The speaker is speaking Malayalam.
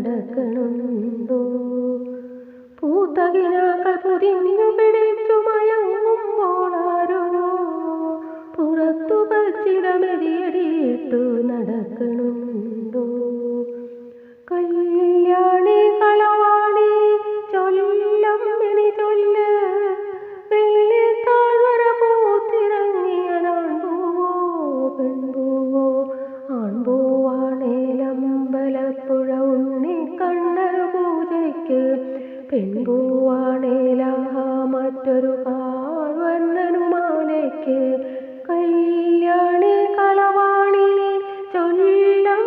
നടക്കണുണ്ടോ പൂത്തകിനാക്കൾ പൊതിഞ്ഞു പിടിച്ചു മയങ്ങുമ്പോളാരോ പുറത്തു പച്ചിടമെതിയടിയിട്ടു നടക്കണുണ്ടോ പെൺപൂവാണേല മറ്റൊരു പാർവണ്ണനുമാലേക്ക് കല്യാണി കളവാണി ചൊല്ലം